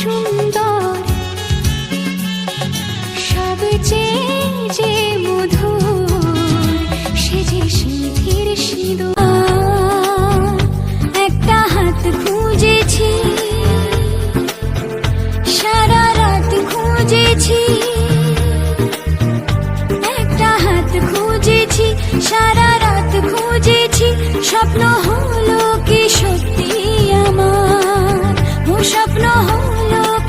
সুন্দর সবচেয়ে যে মধুর, সে যে সিঁথির একটা হাত খুঁজেছি, সারা রাত খুঁজেছি। একটা হাত খুঁজেছি, সারা রাত খুঁজেছি, স্বপ্ন হলো